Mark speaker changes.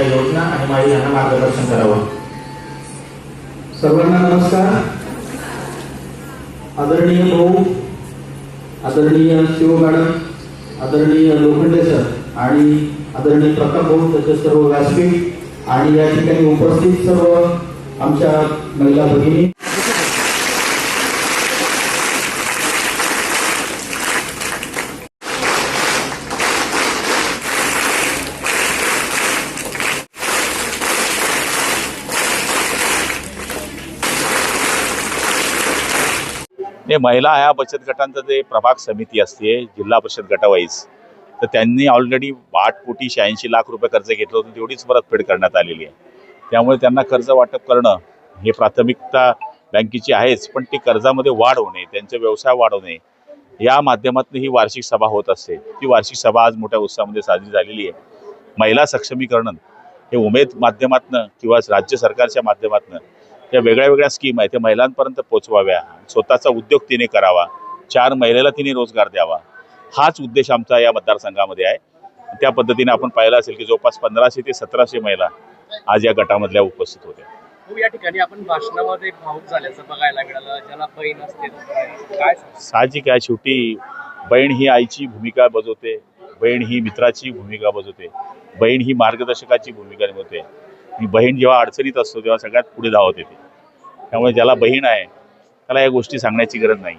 Speaker 1: योजना आणि माहिती यांना मार्गदर्शन करावं.
Speaker 2: सर्वांना नमस्कार. आदरणीय भाऊ आदरणीय शिव मॅडम आदरणीय लोखंडे सर आणि आदरणीय प्रताप भाऊ त्याचे सर्व व्यासपीठ आणि या ठिकाणी उपस्थित सर्व आमच्या महिला भगिनी.
Speaker 3: हे महिला ह्या बचत गटांचं जे प्रभाग समिती असते जिल्हा परिषद गटावाईज तर त्यांनी ऑलरेडी आठ कोटी शहाऐंशी लाख रुपये कर्ज घेतलं होतं तेवढीच परतफेड करण्यात आलेली आहे. त्यामुळे त्यांना कर्ज वाटप करणं हे प्राथमिकता बँकेची आहेच पण ती कर्जामध्ये वाढ होणे त्यांचे व्यवसाय वाढवणे या माध्यमातून ही वार्षिक सभा होत असते. ती वार्षिक सभा आज मोठ्या उत्साहामध्ये साजरी झालेली आहे. महिला सक्षमीकरण हे उमेद माध्यमातनं किंवा राज्य सरकारच्या माध्यमातनं या वेगळ्या वेगळ्या स्कीम आहेत त्या महिलांपर्यंत पोहोचवाव्या स्वतःचा उद्योग तिने करावा. चार महिलेला तिने रोजगार द्यावा. हाच उद्देश आमचा या मतदारसंघामध्ये आहे. त्या पद्धतीने आपण पाहिलं असेल की जवळपास पंधराशे ते सतराशे महिला आज या गटामधल्या उपस्थित होत्या.
Speaker 4: खूप या ठिकाणी आपण भाषणामध्ये भाऊक झाल्याचं बघायला मिळालं. ज्याला बहीण असते काय सांगू?
Speaker 3: साहजिक आहे शेवटी बहीण ही आईची भूमिका बजावते. बहीण ही मित्राची भूमिका बजावते. बहीण ही मार्गदर्शकाची भूमिका निभवते. बहीण जेव्हा अडचणीत असतो तेव्हा सगळ्यात पुढे धावत येते. त्यामुळे ज्याला बहीण आहे त्याला या गोष्टी सांगण्याची गरज नाही.